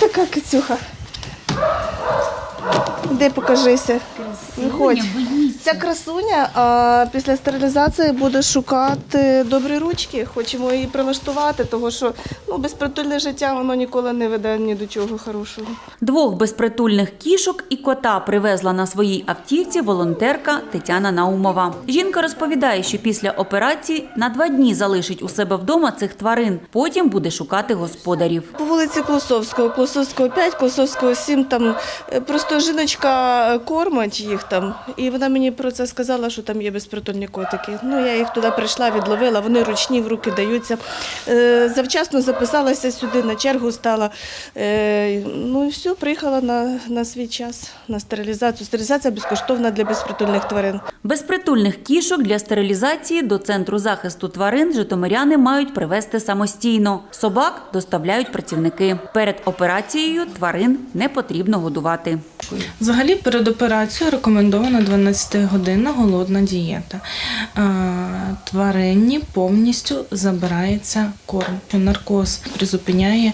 така кицюха. Де покажися? Виходь. Ця красуня а після стерилізації буде шукати добрі ручки. Хочемо її прилаштувати, тому що ну, безпритульне життя воно ніколи не веде ні до чого хорошого. Двох безпритульних кішок і кота привезла на своїй автівці волонтерка Тетяна Наумова. Жінка розповідає, що після операції на два дні залишить у себе вдома цих тварин. Потім буде шукати господарів. По вулиці Клусовського, Клусовського 5, Клусовського 7, там е, просто жіночка е, кормить їх там. І вона мені про це сказала, що там є безпритульні котики. Ну, я їх туди прийшла, відловила, вони ручні в руки даються. Е, Завчасно записалася сюди, на чергу стала. Е, Ну і все, приїхала на, на свій час, на стерилізацію. Стерилізація безкоштовна для безпритульних тварин. Безпритульних кішок для стерилізації до центру захисту тварин житомиряни мають привезти самостійно. Собак доставляють працівники. Перед операцією тварин не потрібно годувати. Взагалі перед операцією рекомендована 12-годинна голодна дієта. Тварині повністю забирається корм. Наркоз призупиняє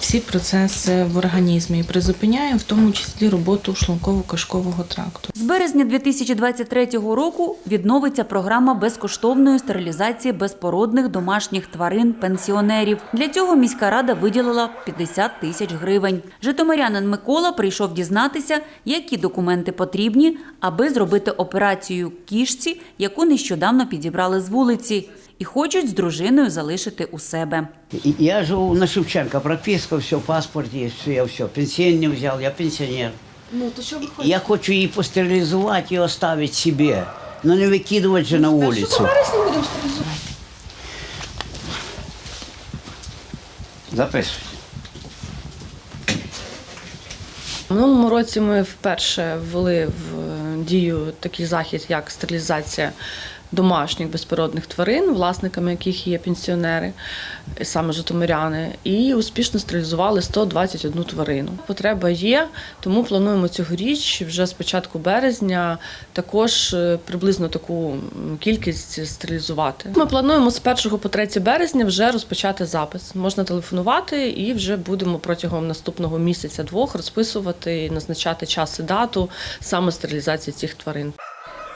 всі процеси в організмі і призупиняє в тому числі роботу шлунково-кишкового тракту. З березня 2023 року відновиться програма безкоштовної стерилізації безпородних домашніх тварин пенсіонерів. Для цього міська рада виділила 50 тисяч гривень. Житомирянин Микола прийшов дізнатися, які документи потрібні, аби зробити операцію кішці, яку нещодавно підібрали з вулиці, і хочуть з дружиною залишити у себе. Я живу на Шевченко, прописка, все, паспорт есть, все, я все. Пенсионный взял, я пенсионер. Ну, то що ви Я хочу її постерилізувати і оставити себе, но не викидувати же на вулицю. Записуйте. В минулому році ми вперше ввели в дію такий захід, як стерилізація домашніх безпородних тварин, власниками яких є пенсіонери, саме житомиряни, і успішно стерилізували 121 тварину. Потреба є, тому плануємо цьогоріч, вже з початку березня, також е, приблизно таку кількість стерилізувати. Ми плануємо з 1 по 3 березня вже розпочати запис. Можна телефонувати і вже будемо протягом наступного місяця-двох розписувати і назначати час і дату саме стерилізації цих тварин.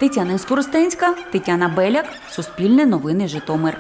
Тетяна Скоростенська, Тетяна Беляк, Суспільне новини Житомир.